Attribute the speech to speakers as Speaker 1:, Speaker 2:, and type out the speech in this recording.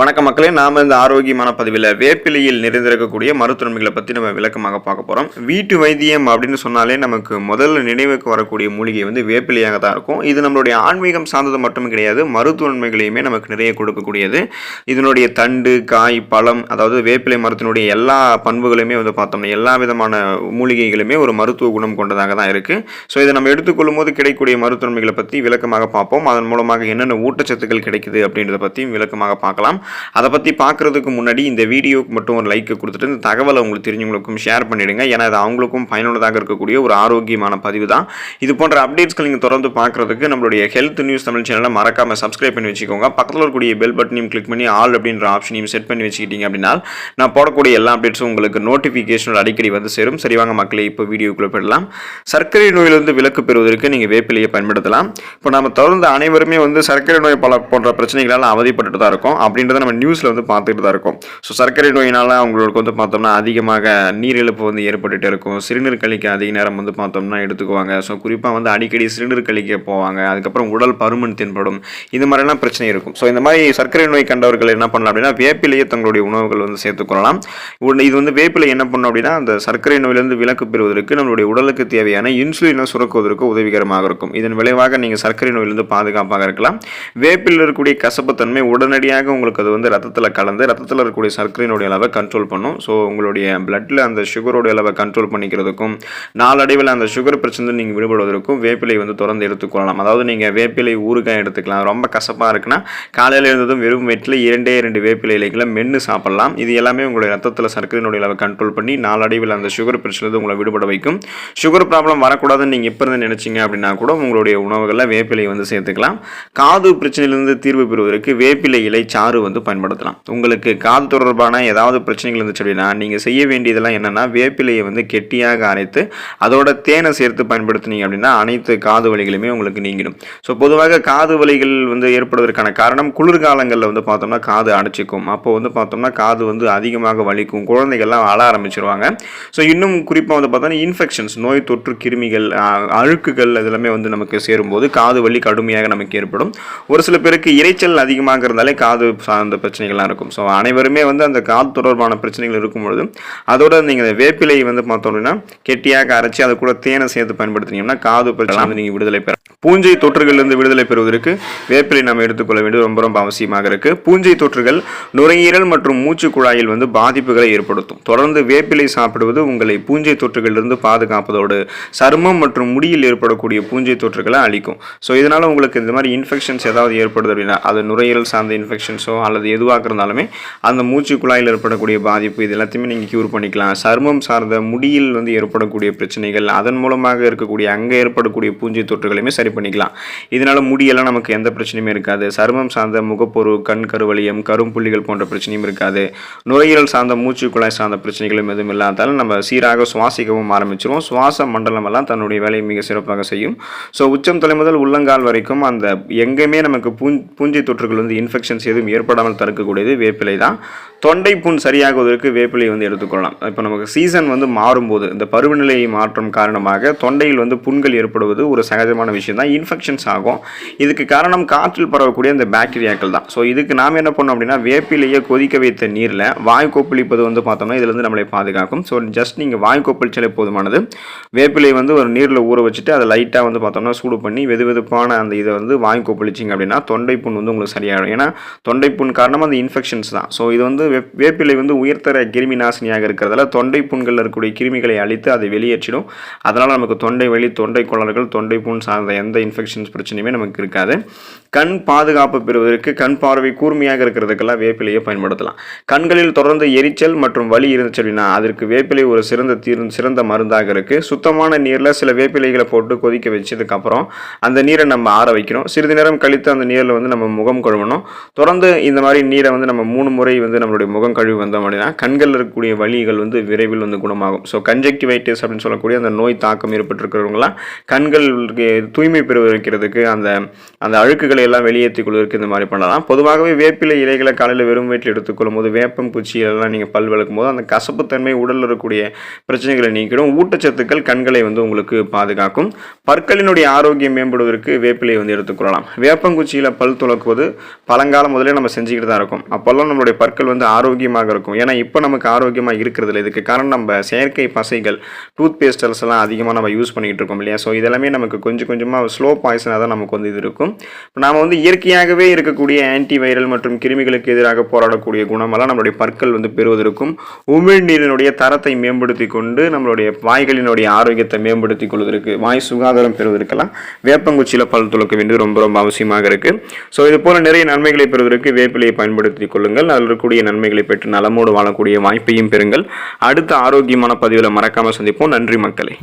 Speaker 1: வணக்க மக்களே நாம் இந்த ஆரோக்கியமான பதிவில் வேப்பிலையில் நிறைந்திருக்கக்கூடிய மருத்துவமைகளை பற்றி நம்ம விளக்கமாக பார்க்க போகிறோம் வீட்டு வைத்தியம் அப்படின்னு சொன்னாலே நமக்கு முதல்ல நினைவுக்கு வரக்கூடிய மூலிகை வந்து வேப்பிலையாக தான் இருக்கும். இது நம்மளுடைய ஆன்மீகம் சார்ந்தது மட்டும் கிடையாது மருத்துவன்மைகளையுமே நமக்கு நிறைய கொடுக்கக்கூடியது. இதனுடைய தண்டு காய் பழம் அதாவது வேப்பிலை மரத்தினுடைய எல்லா பண்புகளையுமே வந்து பார்த்தோம்னா எல்லா விதமான மூலிகைகளுமே ஒரு மருத்துவ குணம் கொண்டதாக தான் இருக்குது ஸோ இதை நம்ம எடுத்துக்கொள்ளும் போது கிடைக்கக்கூடிய மருத்துவமைகளை பற்றி விளக்கமாக பார்ப்போம். அதன் மூலமாக என்னென்ன ஊட்டச்சத்துக்கள் கிடைக்குது அப்படின்றத பற்றியும் விளக்கமாக பார்க்கலாம். அதை பற்றி பார்க்குறதுக்கு முன்னாடி இந்த வீடியோக்கு மட்டும் ஒரு லைக் கொடுத்துட்டு இந்த தகவலை உங்களுக்கு தெரிஞ்சவங்களுக்கும் ஷேர் பண்ணிவிடுங்க ஏன்னா அது அவங்களுக்கும் பயனுள்ளதாக இருக்கக்கூடிய ஒரு ஆரோக்கியமான பதிவு தான். இது போன்ற அப்டேட்ஸ்கள் நீங்கள் தொடர்ந்து பார்க்குறதுக்கு நம்மளுடைய ஹெல்த் நியூஸ் தமிழ் சேனலை மறக்காமல் சப்ஸ்கிரைப் பண்ணி வச்சுக்கோங்க. பக்கத்தில் இருக்கக்கூடிய பெல் பட்டனையும் கிளிக் பண்ணி ஆல் அப்படின்ற ஆப்ஷனையும் செட் பண்ணி வச்சுக்கிட்டீங்க அப்படின்னா நான் போடக்கூடிய எல்லா அப்டேட்ஸும் உங்களுக்கு நோட்டிஃபிகேஷன் அடிக்கடி வந்து சேரும். சரிவாங்க மக்களே இப்போ வீடியோக்குள்ளே போயிடலாம். சர்க்கரை நோயிலிருந்து விலக்கு பெறுவதற்கு நீங்கள் வேப்பிலையை பயன்படுத்தலாம். இப்போ நம்ம தொடர்ந்து அனைவருமே வந்து சர்க்கரை நோய் பல போன்ற பிரச்சனைகளால் அவதிப்பட்டு தான் இருக்கோம் அப்படின்றத நம்ம நியூஸில் வந்து பார்த்துட்டு தான் இருக்கோம். ஸோ சர்க்கரை நோயினால் அவங்களுக்கு வந்து பார்த்தோம்னா அதிகமாக நீரிழப்பு வந்து ஏற்பட்டுட்டு இருக்கும். சிறுநீர் கழிக்க அதிக நேரம் வந்து பார்த்தோம்னா எடுத்துக்குவாங்க. ஸோ குறிப்பாக வந்து அடிக்கடி சிறுநீர் கழிக்க போவாங்க. அதுக்கப்புறம் உடல் பருமன் தென்படும். இது மாதிரிலாம் பிரச்சனை இருக்கும். ஸோ இந்த மாதிரி சர்க்கரை நோய் கண்டவர்கள் என்ன பண்ணலாம் அப்படின்னா வேப்பிலேயே தங்களுடைய உணவுகள் வந்து சேர்த்துக்கொள்ளலாம் உடனே இது வந்து வேப்பிலை என்ன பண்ணும் அப்படின்னா அந்த சர்க்கரை நோயிலிருந்து விலக்கு பெறுவதற்கு நம்மளுடைய உடலுக்கு தேவையான இன்சுலினை சுரக்குவதற்கு உதவிகரமாக இருக்கும். இதன் விளைவாக நீங்கள் சர்க்கரை நோயிலிருந்து பாதுகாப்பாக இருக்கலாம். வேப்பில் இருக்கக்கூடிய கசப்புத்தன்மை உடனடியாக உங்களுக்கு அது வந்து ரத்தத்தில் கலந்து ரத்தத்தில் இருக்கக்கூடிய சர்க்கரையினுடைய அளவை கண்ட்ரோல் பண்ணும். ஸோ உங்களுடைய பிளட்டில் அந்த சுகரோடைய அளவை கண்ட்ரோல் பண்ணிக்கிறதுக்கும் நாளடைவில் அந்த சுகர் பிரச்சனை நீங்கள் விடுபடுவதற்கும் வேப்பிலை வந்து தொடர்ந்து எடுத்துக்கொள்ளலாம் அதாவது நீங்கள் வேப்பிலை ஊறுகாய் எடுத்துக்கலாம். ரொம்ப கசப்பாக இருக்குன்னா காலையில் இருந்ததும் வெறும் வெட்டில் இரண்டே இரண்டு வேப்பிலை இலைகளை மென்று சாப்பிடலாம். இது எல்லாமே உங்களுடைய ரத்தத்தில் சர்க்கரையினுடைய அளவை கண்ட்ரோல் பண்ணி நாளடைவில் அந்த சுகர் பிரச்சனை உங்களை விடுபட வைக்கும். சுகர் ப்ராப்ளம் வரக்கூடாதுன்னு நீங்கள் இப்போ இருந்து நினச்சிங்க அப்படின்னா கூட உங்களுடைய உணவுகளில் வேப்பிலை வந்து சேர்த்துக்கலாம். காது பிரச்சனையிலிருந்து தீர்வு பெறுவதற்கு வேப்பிலை இலை சாறு வந்து பயன்படுத்தலாம். உங்களுக்கு காது தொடர்பான ஏதாவது பிரச்சனைகள் இருந்துச்சு அப்படின்னா நீங்கள் செய்ய வேண்டியதெல்லாம் என்னென்னா வேப்பிலையை வந்து கெட்டியாக அரைத்து அதோட தேனை சேர்த்து பயன்படுத்தினீங்க அப்படின்னா அனைத்து காது வலிகளுமே உங்களுக்கு நீங்கிடும். ஸோ பொதுவாக காது வலிகள் வந்து ஏற்படுவதற்கான காரணம் குளிர்காலங்களில் வந்து பார்த்தோம்னா காது அடைச்சிக்கும். அப்போ வந்து பார்த்தோம்னா காது வந்து அதிகமாக வலிக்கும். குழந்தைகள்லாம் அழ ஆரம்பிச்சிருவாங்க. ஸோ இன்னும் குறிப்பாக வந்து பார்த்தோம்னா இன்ஃபெக்ஷன்ஸ் நோய் தொற்று கிருமிகள் அழுக்குகள் இதெல்லாமே வந்து நமக்கு சேரும்போது காது வலி கடுமையாக நமக்கு ஏற்படும். ஒரு சில பேருக்கு இரைச்சல் அதிகமாக இருந்தாலே காது சார்ந்த பிரச்சனைகள்லாம் இருக்கும். ஸோ அனைவருமே வந்து அந்த காது தொடர்பான பிரச்சனைகள் இருக்கும் பொழுது அதோட நீங்கள் வேப்பிலை வந்து பார்த்தோம் அப்படின்னா கெட்டியாக அரைச்சி அது கூட தேனை சேர்த்து பயன்படுத்தினீங்கன்னா காது பிரச்சனை வந்து நீங்கள் விடுதலை பெற பூஞ்சை தொற்றுகளிலிருந்து விடுதலை பெறுவதற்கு வேப்பிலை நம்ம எடுத்துக்கொள்ள வேண்டியது ரொம்ப ரொம்ப அவசியமாக இருக்குது பூஞ்சை தொற்றுகள் நுரையீரல் மற்றும் மூச்சு குழாயில் வந்து பாதிப்புகளை ஏற்படுத்தும். தொடர்ந்து வேப்பிலை சாப்பிடுவது உங்களை பூஞ்சை தொற்றுகளிலிருந்து பாதுகாப்பதோடு சருமம் மற்றும் முடியில் ஏற்படக்கூடிய பூஞ்சை தொற்றுகளை அழிக்கும். ஸோ இதனால் உங்களுக்கு இந்த மாதிரி இன்ஃபெக்ஷன்ஸ் ஏதாவது ஏற்படுது அப்படின்னா அது நுரையீரல் சார்ந்த இன்ஃபெக்ஷன்ஸோ அல்லது எதுவாக இருந்தாலுமே அந்த மூச்சு குழாயில் ஏற்படக்கூடிய பாதிப்பு இது எல்லாத்தையுமே நீங்கள் க்யூர் பண்ணிக்கலாம். சர்மம் சார்ந்த முடியில் வந்து ஏற்படக்கூடிய பிரச்சனைகள் அதன் மூலமாக இருக்கக்கூடிய அங்கே ஏற்படக்கூடிய பூஞ்சை தொற்றுகளையுமே சரி பண்ணிக்கலாம். இதனால் முடியெல்லாம் நமக்கு எந்த பிரச்சனையுமே இருக்காது. சருமம் சார்ந்த முகப்பொரு கண் கருவலியம் கரும்புள்ளிகள் போன்ற பிரச்சனையும் இருக்காது. நுரையீரல் சார்ந்த மூச்சு குழாய் சார்ந்த பிரச்சனைகளும் எதுவும் இல்லாதாலும் நம்ம சீராக சுவாசிக்கவும் ஆரம்பிச்சிருவோம். சுவாச மண்டலம் எல்லாம் தன்னுடைய வேலையை மிக சிறப்பாக செய்யும். ஸோ உச்சம் தலை முதல் உள்ளங்கால் வரைக்கும் அந்த எங்கேயுமே நமக்கு பூஞ்சை தொற்றுகள் வந்து இன்ஃபெக்ஷன்ஸ் எதுவும் ஏற்படாமல் தடுக்கக்கூடியது வேப்பிலை தான். தொண்டை புண் சரியாகுவதற்கு வேப்பிலை வந்து எடுத்துக்கொள்ளலாம். இப்போ நமக்கு சீசன் வந்து மாறும்போது இந்த பருவநிலை மாற்றம் காரணமாக தொண்டையில் வந்து புண்கள் ஏற்படுவது ஒரு சகஜமான விஷயம் தான். இன்ஃபெக்ஷன்ஸ் ஆகும். இதுக்கு காரணம் காற்றில் பரவக்கூடிய இந்த பாக்டீரியாக்கள் தான். ஸோ இதுக்கு நாம் என்ன பண்ணோம் அப்படின்னா வேப்பிலையை கொதிக்க வைத்த நீரில் வாய் கொப்பளிப்பது வந்து பார்த்தோம்னா இதுலேருந்து நம்மளை பாதுகாக்கும். ஸோ ஜஸ்ட் நீங்கள் வாய் கொப்பளிச்சாலே போதுமானது. வேப்பிலை வந்து ஒரு நீரில் ஊற வச்சுட்டு அதை லைட்டாக வந்து பார்த்தோம்னா சூடு பண்ணி வெது வெதுப்பான அந்த இதை வந்து வாய் கொப்பளிச்சிங்க அப்படின்னா தொண்டை புண் வந்து உங்களுக்கு சரியாயிடும். ஏன்னா தொண்டை புண் காரணமாக அந்த இன்ஃபெக்ஷன்ஸ் தான். ஸோ இது வந்து வேப்பிலை வந்து உயர்தர கிருமி நாசினியாக இருக்கிறதால தொண்டை புண்களில் இருக்கக்கூடிய கிருமிகளை அழித்து அதை வெளியேற்றிடும். அதனால் நமக்கு தொண்டை வலி தொண்டை குளறுகள் தொண்டை புண் சார்ந்த எந்த இன்ஃபெக்ஷன்ஸ் பிரச்சனையுமே நமக்கு இருக்காது. கண் பாதுகாப்பு பெறுவதற்கு கண் பார்வை கூர்மையாக இருக்கிறதுக்கெல்லாம் வேப்பிலையை பயன்படுத்தலாம். கண்களில் தொடர்ந்து எரிச்சல் மற்றும் வலி இருந்துச்சு அப்படின்னா அதற்கு வேப்பிலை ஒரு சிறந்த தீர் சிறந்த மருந்தாக இருக்குது சுத்தமான நீரில் சில வேப்பிலைகளை போட்டு கொதிக்க வச்சதுக்கப்புறம் அந்த நீரை நம்ம ஆற வைக்கணும். சிறிது நேரம் கழித்து அந்த நீரில் வந்து நம்ம முகம் கழுவணும். தொடர்ந்து இந்த மாதிரி நீரை வந்து நம்ம மூணு முறை வந்து நம்மளுடைய முகம் கழுவி வந்தோம் அப்படின்னா கண்களில் இருக்கக்கூடிய வலிகள் வந்து விரைவில் வந்து குணமாகும். ஸோ கன்ஜெக்டிவைட்டிஸ் அப்படின்னு சொல்லக்கூடிய அந்த நோய் தாக்கம் ஏற்பட்டிருக்கிறவங்களாம் கண்கள் தூய்மை பெறுவதற்கிறதுக்கு அந்த அந்த அழுக்குகளை எல்லாம் வெளியேற்றிக் கொள்வதற்கு இந்த மாதிரி பண்ணலாம். பொதுவாகவே வேப்பிலை இலைகளை காலையில் வெறும் வயிற்றில் எடுத்துக்கொள்ளும் போது வேப்பம் பூச்சி நீங்கள் பல் விளக்கும் போது அந்த கசப்புத்தன்மை உடலில் இருக்கக்கூடிய பிரச்சனைகளை நீக்கிடும். ஊட்டச்சத்துக்கள் கண்களை வந்து உங்களுக்கு பாதுகாக்கும். பற்களினுடைய ஆரோக்கியம் மேம்படுவதற்கு வேப்பிலை வந்து எடுத்துக்கொள்ளலாம் வேப்பங்குச்சியில் பல் துளக்குவது பழங்காலம் முதலே நம்ம செஞ்சுக்கிட்டு தான் இருக்கும். அப்போல்லாம் நம்மளுடைய பற்கள் வந்து ஆரோக்கியமாக இருக்கும். ஏன்னா இப்போ நமக்கு ஆரோக்கியமாக இருக்கிறது இல்லை. இதுக்கு காரணம் நம்ம செயற்கை பசைகள் டூத் பேஸ்டல்ஸ் எல்லாம் அதிகமாக நம்ம யூஸ் பண்ணிக்கிட்டு இருக்கோம் இல்லையா? ஸோ இதெல்லாமே நமக்கு கொஞ்சம் கொஞ்சமாக ஸ்லோ பாய்சனாக தான் நமக்கு வந்து இது இருக்கும். நாம் வந்து இயற்கையாகவே இருக்கக்கூடிய ஆன்டி வைரல் மற்றும் கிருமிகளுக்கு எதிராக போராடக்கூடிய குணமெல்லாம் நம்மளுடைய பற்கள் வந்து பெறுவதற்கும் உமிழ்நீரினுடைய தரத்தை மேம்படுத்தி கொண்டு நம்மளுடைய வாய்களினுடைய ஆரோக்கியத்தை மேம்படுத்தி கொள்வதற்கு வாய் சுகாதாரம் பெறுவதற்கெல்லாம் வேப்பங்குச்சியில் பல் துளக்க வேண்டியது ரொம்ப ரொம்ப அவசியமாக இருக்குது ஸோ இது போல் நிறைய நன்மைகளை பெறுவதற்கு வேப்பிலையை பயன்படுத்தி கொள்ளுங்கள். அதில் இருக்கக்கூடிய நன்மைகளை பெற்று நலமோடு வாழக்கூடிய வாய்ப்பையும் பெறுங்கள். அடுத்த ஆரோக்கியமான பதிவில் மறக்காமல் சந்திப்போம். நன்றி மக்களே.